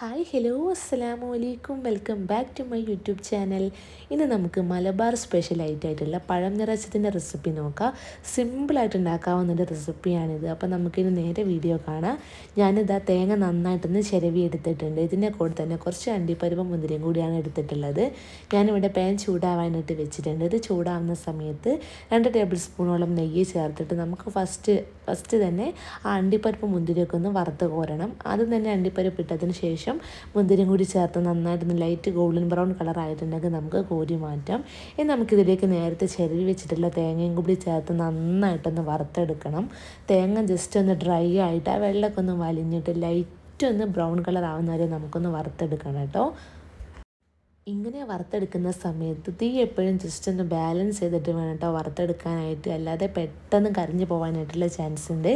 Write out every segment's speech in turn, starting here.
Hi hello അസ്സലാമു അലൈക്കും. Welcome back to my YouTube channel. ഇന്ന് നമുക്ക് മലബാർ സ്പെഷ്യൽ ആയിട്ടുള്ള പഴം നിറച്ചതിന്റെ റെസിപ്പി നോക്കാം. സിമ്പിളായിട്ട് ഉണ്ടാക്കാവുന്ന ഒരു റെസിപ്പിയാണിത്. അപ്പോൾ നമുക്കിനി നേരെ വീഡിയോ കാണാം. ഞാനിതാ തേങ്ങ നന്നായിട്ടൊന്ന് ചിരവി എടുത്തിട്ടുണ്ട് ഇതിന്റെ കൂടെ തന്നെ കുറച്ച് അണ്ടിപ്പരിപ്പും മുന്തിരിയും കൂടിയാണ് എടുത്തിട്ടുള്ളത്. ഞാനിവിടെ പാൻ ചൂടാവാനായിട്ട് വെച്ചിട്ടുണ്ട്. ഇത് ചൂടാവുന്ന സമയത്ത് രണ്ട് ടേബിൾ സ്പൂണോളം നെയ്യ് ചേർത്തിട്ട് നമുക്ക് ഫസ്റ്റ് ഫസ്റ്റ് തന്നെ ആ അണ്ടിപ്പരിപ്പ് മുന്തിരിയൊക്കെ ഒന്ന് വറുത്ത് കോരണം. ആദ്യം തന്നെ അണ്ടിപ്പരിപ്പ് ഇട്ടതിന് ശേഷം മുന്തിരിയും കൂടി ചേർത്ത് നന്നായിട്ടൊന്ന് ലൈറ്റ് ഗോൾഡൻ ബ്രൗൺ കളർ ആയിട്ടുണ്ടെങ്കിൽ നമുക്ക് കോരി മാറ്റാം. ഇനി നമുക്കിതിലേക്ക് നേരത്തെ ചെരുവി വെച്ചിട്ടുള്ള തേങ്ങയും കൂടി ചേർത്ത് നന്നായിട്ടൊന്ന് വറുത്തെടുക്കണം. തേങ്ങ ജസ്റ്റ് ഒന്ന് ഡ്രൈ ആയിട്ട് ആ വെള്ളമൊക്കെ ഒന്ന് വലിഞ്ഞിട്ട് ലൈറ്റ് ഒന്ന് ബ്രൗൺ കളർ ആവുന്ന വരെ നമുക്കൊന്ന് വറുത്തെടുക്കണം കേട്ടോ. ഇങ്ങനെ വറുത്തെടുക്കുന്ന സമയത്ത് തീ എപ്പോഴും ജസ്റ്റ് ഒന്ന് ബാലൻസ് ചെയ്തിട്ട് വേണം കേട്ടോ വറുത്തെടുക്കാനായിട്ട്. അല്ലാതെ പെട്ടെന്ന് കരിഞ്ഞു പോകാനായിട്ടുള്ള ചാൻസ് ഉണ്ട്.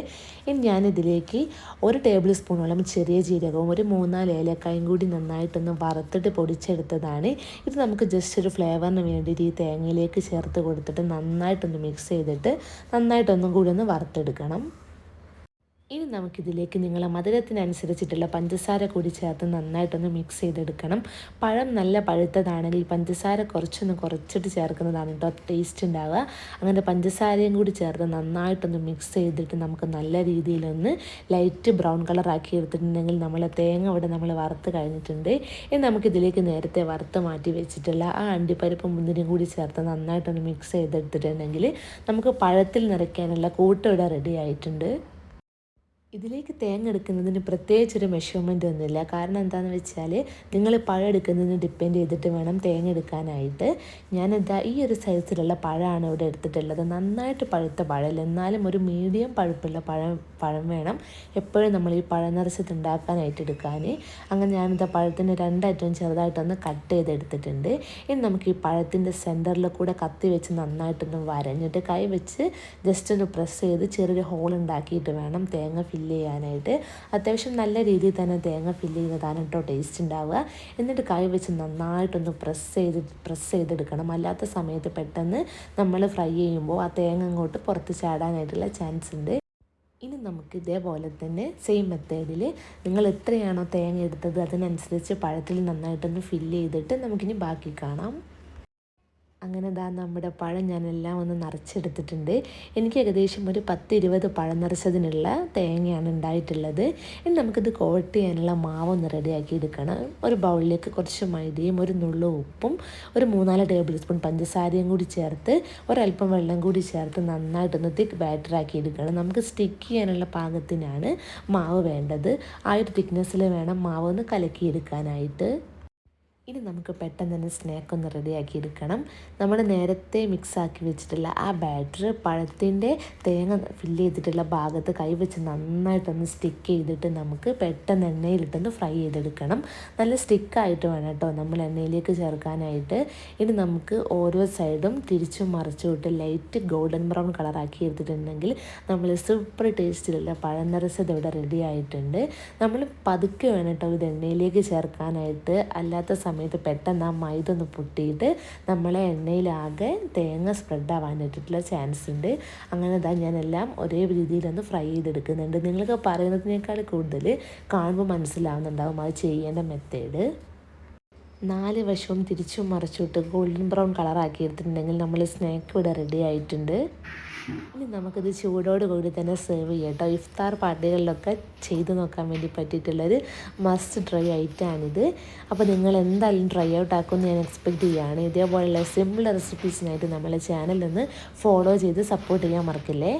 ഇനി ഞാനിതിലേക്ക് ഒരു ടേബിൾ സ്പൂണോളം ചെറിയ ജീരകവും ഒരു മൂന്നാൽ ഏലക്കായും കൂടി നന്നായിട്ടൊന്ന് വറുത്തിട്ട് പൊടിച്ചെടുത്തതാണ്. ഇത് നമുക്ക് ജസ്റ്റ് ഒരു ഫ്ലേവറിന് വേണ്ടിയിട്ട് ഈ തേങ്ങയിലേക്ക് ചേർത്ത് കൊടുത്തിട്ട് നന്നായിട്ടൊന്ന് മിക്സ് ചെയ്തിട്ട് നന്നായിട്ടൊന്നും കൂടി ഒന്ന് വറുത്തെടുക്കണം. ഇനി നമുക്കിതിലേക്ക് നിങ്ങൾ മധുരത്തിനനുസരിച്ചിട്ടുള്ള പഞ്ചസാര കൂടി ചേർത്ത് നന്നായിട്ടൊന്ന് മിക്സ് ചെയ്തെടുക്കണം. പഴം നല്ല പഴുത്തതാണെങ്കിൽ പഞ്ചസാര കുറച്ചൊന്ന് കുറച്ചിട്ട് ചേർക്കുന്നതാണ് കേട്ടോ ടേസ്റ്റ് ഉണ്ടാവുക. അങ്ങനെ പഞ്ചസാരയും കൂടി ചേർത്ത് നന്നായിട്ടൊന്ന് മിക്സ് ചെയ്തിട്ട് നമുക്ക് നല്ല രീതിയിലൊന്ന് ലൈറ്റ് ബ്രൗൺ കളർ ആക്കി എടുത്തിട്ടുണ്ടെങ്കിൽ നമ്മൾ തേങ്ങ ഇവിടെ നമ്മൾ വറുത്ത് കഴിഞ്ഞിട്ടുണ്ട്. ഇനി നമുക്കിതിലേക്ക് നേരത്തെ വറുത്ത് മാറ്റി വെച്ചിട്ടുള്ള ആ അണ്ടിപ്പരിപ്പും മുന്തിരിയും കൂടി ചേർത്ത് നന്നായിട്ടൊന്ന് മിക്സ് ചെയ്തെടുത്തിട്ടുണ്ടെങ്കിൽ നമുക്ക് പഴത്തിൽ നിറയ്ക്കാനുള്ള കൂട്ട് ഇവിടെ റെഡി ആയിട്ടുണ്ട്. ഇതിലേക്ക് തേങ്ങ എടുക്കുന്നതിന് പ്രത്യേകിച്ചൊരു മെഷർമെന്റ് ഒന്നുമില്ല. കാരണം എന്താണെന്ന് വെച്ചാൽ നിങ്ങൾ പഴം എടുക്കുന്നതിന് ഡിപ്പെൻഡ് ചെയ്തിട്ട് വേണം തേങ്ങ എടുക്കാനായിട്ട് ഞാനെന്താ ഈ ഒരു സൈസിലുള്ള പഴമാണ് ഇവിടെ എടുത്തിട്ടുള്ളത്. നന്നായിട്ട് പഴുത്ത പഴം എന്നാലും ഒരു മീഡിയം പഴുപ്പുള്ള പഴം പഴം വേണം എപ്പോഴും നമ്മൾ ഈ പഴം നിറച്ചത് ഉണ്ടാക്കാനായിട്ട് എടുക്കാൻ അങ്ങനെ ഞാനിതാ പഴത്തിന്റെ രണ്ടായിട്ടും ചെറുതായിട്ടൊന്ന് കട്ട് ചെയ്തെടുത്തിട്ടുണ്ട്. ഇനി നമുക്ക് ഈ പഴത്തിന്റെ സെന്ററിൽ കൂടെ കത്തി വെച്ച് നന്നായിട്ടൊന്ന് വരഞ്ഞിട്ട് കൈ വെച്ച് ജസ്റ്റ് ഒന്ന് പ്രസ് ചെയ്ത് ചെറിയൊരു ഹോൾ ഉണ്ടാക്കിയിട്ട് വേണം തേങ്ങ ഫില്ല് ചെയ്യാനായിട്ട് അത്യാവശ്യം നല്ല രീതിയിൽ തന്നെ തേങ്ങ ഫില്ല് ചെയ്യുന്നതാണ് കേട്ടോ ടേസ്റ്റ് ഉണ്ടാവുക എന്നിട്ട് കൈ വെച്ച് നന്നായിട്ടൊന്ന് പ്രസ് ചെയ്ത് പ്രസ് ചെയ്തെടുക്കണം. അല്ലാത്ത സമയത്ത് പെട്ടെന്ന് നമ്മൾ ഫ്രൈ ചെയ്യുമ്പോൾ ആ തേങ്ങ അങ്ങോട്ട് പുറത്ത് ചാടാനായിട്ടുള്ള ചാൻസ് ഉണ്ട് ഇനി നമുക്ക് ഇതേപോലെ തന്നെ സെയിം മെത്തേഡിൽ നിങ്ങൾ എത്രയാണോ തേങ്ങ എടുത്തത് അതിനനുസരിച്ച് പഴത്തിൽ നന്നായിട്ടൊന്ന് ഫില്ല് ചെയ്തിട്ട് നമുക്കിനി ബാക്കി കാണാം. അങ്ങനെ ദാ നമ്മുടെ പഴം ഞാനെല്ലാം ഒന്ന് നിറച്ചെടുത്തിട്ടുണ്ട്. എനിക്ക് ഏകദേശം ഒരു പത്ത് ഇരുപത് പഴം നിറച്ചതിനുള്ള തേങ്ങയാണ് ഉണ്ടായിട്ടുള്ളത്. ഇനി നമുക്കിത് കോട്ട് ചെയ്യാനുള്ള മാവൊന്ന് റെഡിയാക്കി എടുക്കണം. ഒരു ബൗളിലേക്ക് കുറച്ച് മൈദയും ഒരു നുള്ളു ഉപ്പും ഒരു മൂന്നാൽ ടേബിൾ സ്പൂൺ പഞ്ചസാരയും കൂടി ചേർത്ത് ഒരല്പം വെള്ളം കൂടി ചേർത്ത് നന്നായിട്ടൊന്ന് തിക്ക് ബാറ്ററാക്കി എടുക്കണം. നമുക്ക് സ്റ്റിക്ക് ചെയ്യാനുള്ള പാകത്തിനാണ് മാവ് വേണ്ടത്. ആ ഒരു തിക്നെസ്സിൽ വേണം മാവ് ഒന്ന് കലക്കിയെടുക്കാനായിട്ട്. ഇനി നമുക്ക് പെട്ടെന്ന് തന്നെ സ്നാക്ക് ഒന്ന് റെഡിയാക്കി എടുക്കണം. നമ്മൾ നേരത്തെ മിക്സാക്കി വെച്ചിട്ടുള്ള ആ ബാറ്റർ പഴത്തിന്റെ തേങ്ങ ഫില്ല് ചെയ്തിട്ടുള്ള ഭാഗത്ത് കൈവച്ച് നന്നായിട്ടൊന്ന് സ്റ്റിക്ക് ചെയ്തിട്ട് നമുക്ക് പെട്ടെന്ന് എണ്ണയിലിട്ടൊന്ന് ഫ്രൈ ചെയ്തെടുക്കണം. നല്ല സ്റ്റിക്കായിട്ട് വേണം കേട്ടോ നമ്മൾ എണ്ണയിലേക്ക് ചേർക്കാനായിട്ട്. ഇനി നമുക്ക് ഓരോ സൈഡും തിരിച്ചും മറിച്ചു വിട്ട് ലൈറ്റ് ഗോൾഡൻ ബ്രൗൺ കളറാക്കി എടുത്തിട്ടുണ്ടെങ്കിൽ നമ്മൾ സൂപ്പർ ടേസ്റ്റിലുള്ള പഴം നിറച്ചത് ഇവിടെ റെഡി ആയിട്ടുണ്ട്. നമ്മൾ പതുക്കെ വേണം കേട്ടോ ഇത് എണ്ണയിലേക്ക് ചേർക്കാനായിട്ട്. അല്ലാത്ത സമയത്ത് പെട്ടെന്ന് ആ മൈദ ഒന്ന് പൊട്ടിയിട്ട് നമ്മളെ എണ്ണയിലാകെ തേങ്ങ സ്പ്രെഡ് ആവാനായിട്ടുള്ള ചാൻസ് ഉണ്ട് അങ്ങനെ ഇതാ ഞാനെല്ലാം ഒരേ രീതിയിലൊന്ന് ഫ്രൈ ചെയ്തെടുക്കുന്നുണ്ട്. നിങ്ങൾക്ക് പറയുന്നതിനേക്കാൾ കൂടുതൽ കാണുമ്പോൾ മനസ്സിലാവുന്നുണ്ടാവും അത് ചെയ്യേണ്ട മെത്തേഡ്. നാല് വശവും തിരിച്ചും മറിച്ചിട്ട് ഗോൾഡൻ ബ്രൗൺ കളറാക്കി എടുത്തിട്ടുണ്ടെങ്കിൽ നമ്മൾ സ്നാക്ക് ഇവിടെ റെഡി ആയിട്ടുണ്ട്. ഇനി നമുക്കിത് ചൂടോട് കൂടി തന്നെ സെർവ് ചെയ്യാം കേട്ടോ. ഇഫ്താർ പാർട്ടികളിലൊക്കെ ചെയ്ത് നോക്കാൻ വേണ്ടി പറ്റിയിട്ടുള്ളൊരു മസ്റ്റ് ട്രൈ ഐറ്റാണിത് അപ്പോൾ നിങ്ങൾ എന്തായാലും ട്രൈ ഔട്ട് ആക്കുമെന്ന് ഞാൻ എക്സ്പെക്റ്റ് ചെയ്യുകയാണ്. ഇതേപോലെയുള്ള സിമ്പിൾ റെസിപ്പീസിനായിട്ട് നമ്മളെ ചാനലിൽ നിന്ന് ഫോളോ ചെയ്ത് സപ്പോർട്ട് ചെയ്യാൻ മറക്കില്ലേ?